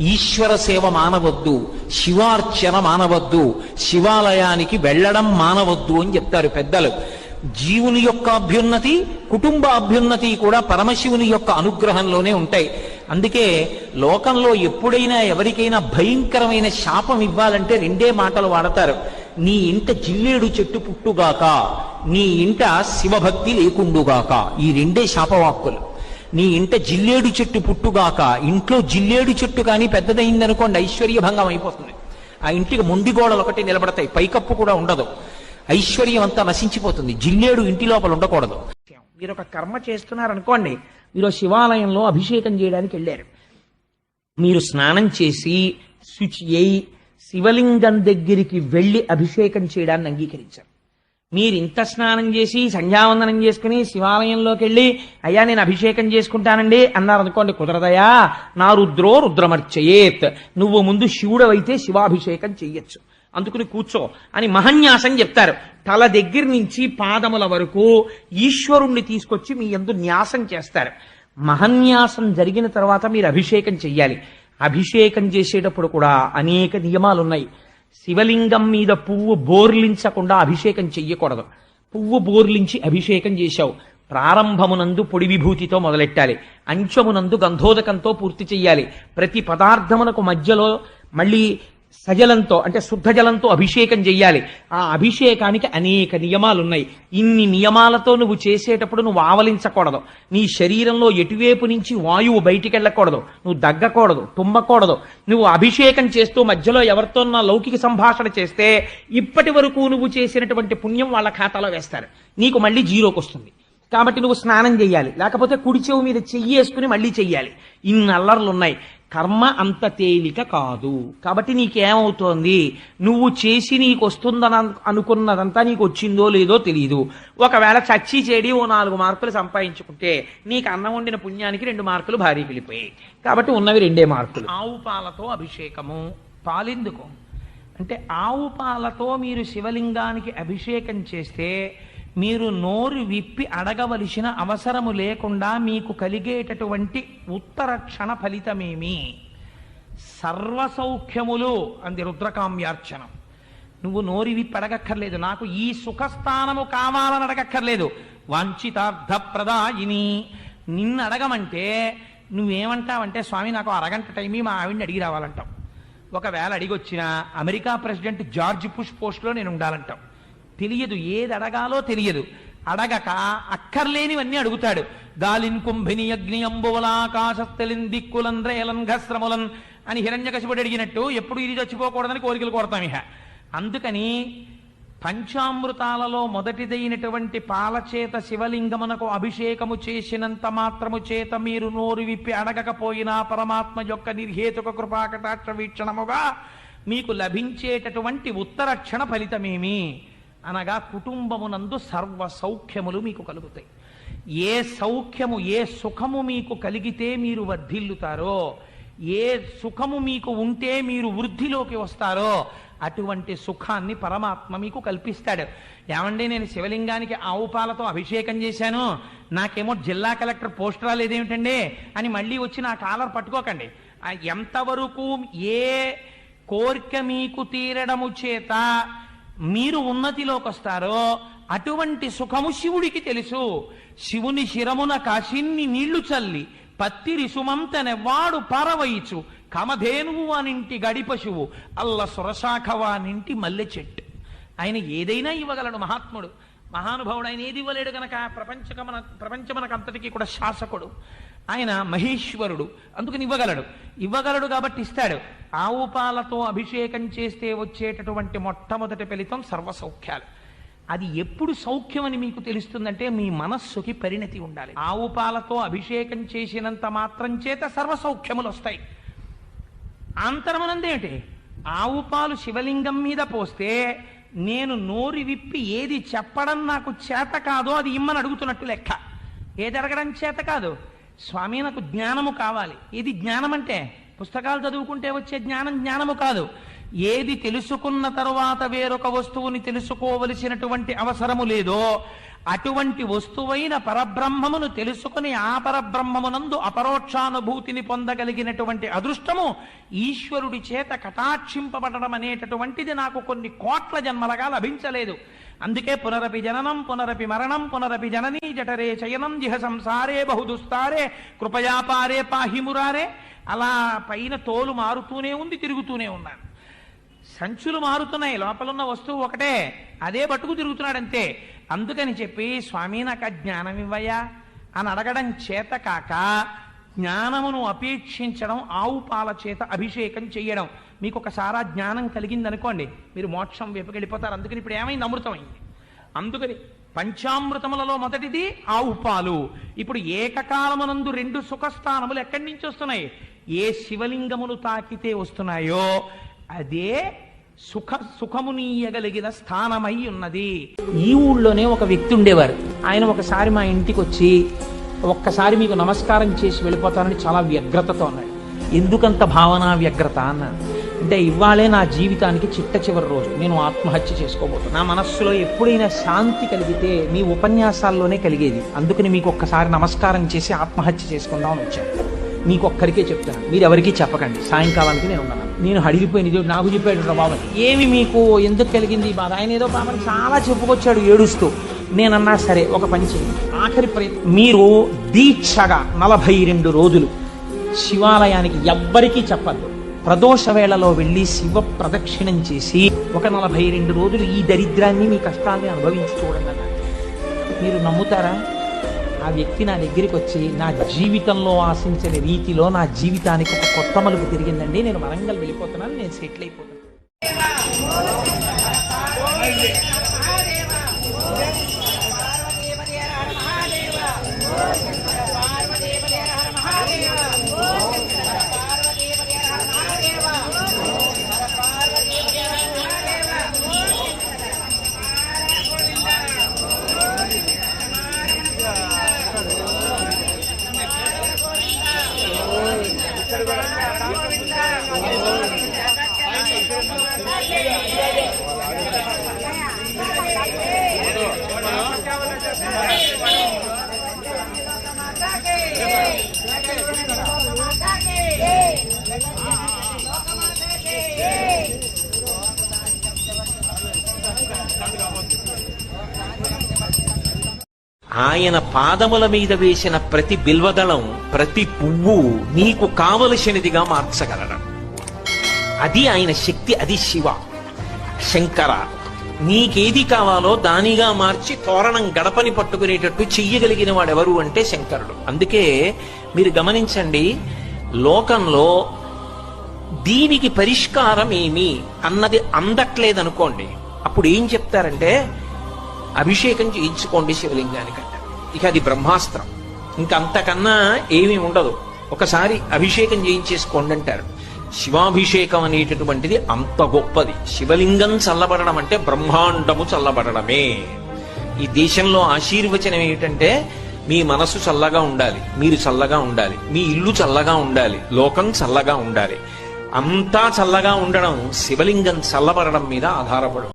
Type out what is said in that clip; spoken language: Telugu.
ఈశ్వర సేవ మానవద్దు శివార్చన మానవద్దు శివాలయానికి వెళ్ళడం మానవద్దు అని చెప్తారు పెద్దలు. జీవుని యొక్క అభ్యున్నతి కుటుంబ అభ్యున్నతి కూడా పరమశివుని యొక్క అనుగ్రహంలోనే ఉంటాయి. అందుకే లోకంలో ఎప్పుడైనా ఎవరికైనా భయంకరమైన శాపం ఇవ్వాలంటే రెండే మాటలు వాడతారు. నీ ఇంట జిల్లేడు చెట్టు పుట్టుగాక నీ ఇంట శివభక్తి లేకుండుగాక. ఈ రెండే శాపవాక్కులు. నీ ఇంట జిల్లేడు చెట్టు పుట్టుగాక ఇంట్లో జిల్లేడు చెట్టు కానీ పెద్దదైందనుకోండి ఐశ్వర్యభంగం అయిపోతుంది. ఆ ఇంటికి మొండి గోడలు ఒకటి నిలబడతాయి పైకప్పు కూడా ఉండదు. ఐశ్వర్యం అంతా నశించిపోతుంది జిల్లేడు ఇంటి లోపల ఉండకూడదు. మీరు ఒక కర్మ చేస్తున్నారనుకోండి మీరు శివాలయంలో అభిషేకం చేయడానికి వెళ్ళారు. మీరు స్నానం చేసి శుచి అయి శివలింగం దగ్గరికి వెళ్ళి అభిషేకం చేయడాన్ని అంగీకరించారు. మీరు ఇంత స్నానం చేసి సంధ్యావందనం చేసుకుని శివాలయంలోకి వెళ్ళి అయ్యా నేను అభిషేకం చేసుకుంటానండి అన్నారు అనుకోండి కుదరదయా? నా రుద్రో రుద్రమర్చయేత్. నువ్వు ముందు శివుడవైతే శివాభిషేకం చెయ్యొచ్చు. అందుకుని కూర్చో అని మహన్యాసం చెప్తారు. తల దగ్గర నుంచి పాదముల వరకు ఈశ్వరుణ్ణి తీసుకొచ్చి మీ ఎందు న్యాసం చేస్తారు. మహన్యాసం జరిగిన తర్వాత మీరు అభిషేకం చెయ్యాలి. అభిషేకం చేసేటప్పుడు కూడా అనేక నియమాలు ఉన్నాయి శివలింగం మీద పువ్వు బోర్లించకుండా అభిషేకం చెయ్యకూడదు. పువ్వు బోర్లించి అభిషేకం చేశావు. ప్రారంభమునందు పొడి విభూతితో మొదలెట్టాలి. అంచమునందు గంధోదకంతో పూర్తి చెయ్యాలి. ప్రతి పదార్థమునకు మధ్యలో మళ్ళీ సజలంతో అంటే శుద్ధ జలంతో అభిషేకం చెయ్యాలి. ఆ అభిషేకానికి అనేక నియమాలు ఉన్నాయి ఇన్ని నియమాలతో నువ్వు చేసేటప్పుడు నువ్వు ఆవలించకూడదు. నీ శరీరంలో ఎటువైపు నుంచి వాయువు బయటికి వెళ్ళకూడదు నువ్వు దగ్గకూడదు తుమ్మకూడదు. నువ్వు అభిషేకం చేస్తూ మధ్యలో ఎవరితో నా లౌకిక సంభాషణ చేస్తే ఇప్పటి వరకు నువ్వు చేసినటువంటి పుణ్యం వాళ్ళ ఖాతాలో వేస్తారు. నీకు మళ్ళీ జీరోకి వస్తుంది కాబట్టి నువ్వు స్నానం చేయాలి. లేకపోతే కుడి చెవు మీద చెయ్యేసుకుని మళ్ళీ చెయ్యాలి. ఇన్ని అల్లర్లు ఉన్నాయి కర్మ అంత తేలిక కాదు. కాబట్టి నీకేమవుతోంది? నువ్వు చేసి నీకు వస్తుందని అనుకున్నదంతా నీకు వచ్చిందో లేదో తెలియదు ఒకవేళ చచ్చి చెడి ఓ నాలుగు మార్కులు సంపాదించుకుంటే నీకు అన్నం వండిన పుణ్యానికి రెండు మార్కులు భారీ వెళ్ళిపోయాయి. కాబట్టి ఉన్నవి రెండే మార్కులు. ఆవు పాలతో అభిషేకము పాలెందుకు. అంటే ఆవు పాలతో మీరు శివలింగానికి అభిషేకం చేస్తే మీరు నోరు విప్పి అడగవలసిన అవసరము లేకుండా మీకు కలిగేటటువంటి ఉత్తర క్షణ ఫలితమేమి? సర్వసౌఖ్యములు అంది రుద్రకామ్యార్చనం. నువ్వు నోరి విప్పి అడగక్కర్లేదు. నాకు ఈ సుఖస్థానము కావాలని అడగక్కర్లేదు. వాంఛితార్థ ప్రదాయిని నిన్ను అడగమంటే నువ్వేమంటావంటే స్వామి నాకు అరగంట టైమీ మా ఆవిడ్ని అడిగి రావాలంటావు. ఒకవేళ అడిగొచ్చిన అమెరికా ప్రెసిడెంట్ జార్జ్ పుష్ పోస్ట్లో నేను ఉండాలంటాం తెలియదు ఏది అడగాలో తెలియదు. అడగక అక్కర్లేనివన్నీ అడుగుతాడు. గాలిన్ కుంభిని అగ్ని అంబువలాకాశస్థలిన్ దిక్కులన్ ఘస్రములన్ అని హిరణ్యకశిపుడు అడిగినట్టు ఎప్పుడు ఇది చచ్చిపోకూడదని కోరికలు కోరతాం ఇహ. అందుకని పంచామృతాలలో మొదటిదైనటువంటి పాలచేత శివలింగమునకు అభిషేకము చేసినంత మాత్రము చేత మీరు నోరు విప్పి అడగకపోయినా పరమాత్మ యొక్క నిర్హేతుక కృపాకటాక్ష వీక్షణముగా మీకు లభించేటటువంటి ఉత్తరక్షణ ఫలితమేమి? అనగా కుటుంబమునందు సర్వ సౌఖ్యములు మీకు కలుగుతాయి. ఏ సౌఖ్యము ఏ సుఖము మీకు కలిగితే మీరు వర్ధిల్లుతారో ఏ సుఖము మీకు ఉంటే మీరు వృద్ధిలోకి వస్తారో అటువంటి సుఖాన్ని పరమాత్మ మీకు కల్పిస్తాడు. ఏమండి నేను శివలింగానికి ఆవు పాలతో అభిషేకం చేశాను నాకేమో జిల్లా కలెక్టర్ పోస్ట్ రాలేదేమిటండి అని మళ్ళీ వచ్చి నా కాలర్ పట్టుకోకండి. ఎంతవరకు ఏ కోరిక మీకు తీరడము చేత మీరు ఉన్నతిలోకి వస్తారో అటువంటి సుఖము శివుడికి తెలుసు. శివుని శిరమున కాశిన్ని నీళ్ళు చల్లి పత్తి రిసుమంతనెవ్వాడు పారవయిచు. కమధేనువు అనింటి గడి పశువు అల్ల సురశాఖవానింటి మల్లె చెట్టు ఆయన ఏదైనా ఇవ్వగలడు మహాత్ముడు. మహానుభావుడు ఆయన ఏది ఇవ్వలేడు గనక ప్రపంచకమన ప్రపంచమనకంతటికీ కూడా శాసకుడు. ఆయన మహేశ్వరుడు. అందుకని ఇవ్వగలడు. ఇవ్వగలడు కాబట్టి ఇస్తాడు. ఆవు పాలతో అభిషేకం చేస్తే వచ్చేటటువంటి మొట్టమొదటి ఫలితం సర్వసౌఖ్యాలు. అది ఎప్పుడు సౌఖ్యమని మీకు తెలుస్తుందంటే మీ మనస్సుకి పరిణతి ఉండాలి. ఆవు పాలతో అభిషేకం చేసినంత మాత్రం చేత సర్వసౌఖ్యములు వస్తాయి అంతరమనందేమిటి? ఆవు పాలు శివలింగం మీద పోస్తే నేను నోరు విప్పి ఏది చెప్పడం నాకు చేత కాదో అది ఇమ్మని అడుగుతున్నట్టు లెక్క. ఏది అడగడం చేత కాదు. స్వామి నాకు జ్ఞానము కావాలి. ఇది జ్ఞానం అంటే పుస్తకాలు చదువుకుంటే వచ్చే జ్ఞానం జ్ఞానము కాదు. ఏది తెలుసుకున్న తరువాత వేరొక వస్తువుని తెలుసుకోవలసినటువంటి అవసరము లేదో అటువంటి వస్తువైన పరబ్రహ్మమును తెలుసుకుని ఆ పరబ్రహ్మమునందు అపరోక్షానుభూతిని పొందగలిగినటువంటి అదృష్టము ఈశ్వరుడి చేత కటాక్షింపబడడం అనేటటువంటిది నాకు కొన్ని కోట్ల జన్మలుగా లభించలేదు. అందుకే పునరపి జననం పునరపి మరణం పునరపి జననీ జఠరే చయనం జిహ సంసారే బహుదుస్తారే కృపయాపారే పాహిమురారే అలా పైన తోలు మారుతూనే ఉంది తిరుగుతూనే ఉన్నాను. సంచులు మారుతున్నాయి. లోపల ఉన్న వస్తువు ఒకటే. అదే పట్టుకు తిరుగుతున్నాడంతే. అందుకని చెప్పి స్వామి నాకు ఆ జ్ఞానం ఇవ్వయా అని అడగడం చేత కాక జ్ఞానమును అపేక్షించడం ఆవు పాల చేత అభిషేకం చేయడం మీకు ఒకసారి జ్ఞానం కలిగింది అనుకోండి మీరు మోక్షం వైపుకి వెళ్ళిపోతారు. అందుకని ఇప్పుడు ఏమైంది? అమృతమైంది. అందుకని పంచామృతములలో మొదటిది ఆవు పాలు. ఇప్పుడు ఏకకాలమునందు రెండు సుఖస్థానములు ఎక్కడి నుంచి వస్తున్నాయి? ఏ శివలింగములు తాకితే వస్తున్నాయో అదే సుఖ సుఖమునీయగలిగిన స్థానమై ఉన్నది. ఈ ఊళ్ళోనే ఒక వ్యక్తి ఉండేవారు. ఆయన ఒకసారి మా ఇంటికి వచ్చి ఒక్కసారి మీకు నమస్కారం చేసి వెళ్ళిపోతానని చాలా వ్యగ్రతతో అన్నాడు. ఎందుకంత భావన వ్యగ్రత అన్నాను అంటే ఇవాళే నా జీవితానికి చిట్ట చివరి రోజు. నేను ఆత్మహత్య చేసుకోబోతున్నాను నా మనస్సులో ఎప్పుడైనా శాంతి కలిగితే మీ ఉపన్యాసాల్లోనే కలిగేది. అందుకని మీకు ఒక్కసారి నమస్కారం చేసి ఆత్మహత్య చేసుకుందామని వచ్చాను. మీకు ఒక్కరికే చెప్తాను మీరు ఎవరికీ చెప్పకండి. సాయంకాలానికి నేను ఉన్నాను నేను అడిగిపోయిన ఇది నాకు చెప్పాడు బాబు. ఏమి మీకు ఎందుకు కలిగింది బాధ? ఆయన ఏదో బాబాని చాలా చెప్పుకొచ్చాడు ఏడుస్తూ. నేనన్నా సరే ఒక పని చేయండి. ఆఖరి ప్రయత్నం మీరు దీక్షగా నలభై రెండు రోజులు శివాలయానికి ఎవ్వరికీ చెప్పద్దు. ప్రదోష వేళలో వెళ్ళి శివ ప్రదక్షిణం చేసి ఒక నలభై రెండు రోజులు ఈ దరిద్రాన్ని మీ కష్టాన్ని అనుభవించి చూడండి మీరు నమ్ముతారా? ఆ వ్యక్తి నా దగ్గరికి వచ్చి నా జీవితంలో ఆశించని రీతిలో నా జీవితానికి ఒక కొత్త మలుపు తిరిగిందండి. నేను వరంగల్ వెళ్ళిపోతున్నాను నేను సెటిల్ అయిపోతున్నాను అయిపోతాను ఆయన పాదముల మీద వేసిన ప్రతి బిల్వదళం ప్రతి పువ్వు నీకు కావలసినదిగా మార్చగలడం. అది ఆయన శక్తి అది శివ. శంకర నీకేది కావాలో దానిగా మార్చి తోరణం గడపని పట్టుకునేటట్టు చెయ్యగలిగిన వాడెవరు అంటే శంకరుడు. అందుకే మీరు గమనించండి లోకంలో దీనికి పరిష్కారం ఏమి అన్నది అందట్లేదనుకోండి. అప్పుడు ఏం చెప్తారంటే అభిషేకం చేయించుకోండి శివలింగానికి ఇక అది బ్రహ్మాస్త్రం. ఇంకా అంతకన్నా ఏమీ ఉండదు. ఒకసారి అభిషేకం చేయించేసుకోండి అంటారు. శివాభిషేకం అనేటటువంటిది అంత గొప్పది. శివలింగం చల్లబడడం అంటే బ్రహ్మాండము చల్లబడడమే. ఈ దేశంలో ఆశీర్వచనం ఏమిటంటే మీ మనసు చల్లగా ఉండాలి మీరు చల్లగా ఉండాలి మీ ఇల్లు చల్లగా ఉండాలి లోకం చల్లగా ఉండాలి. అంతా చల్లగా ఉండడం శివలింగం చల్లబడడం మీద ఆధారపడు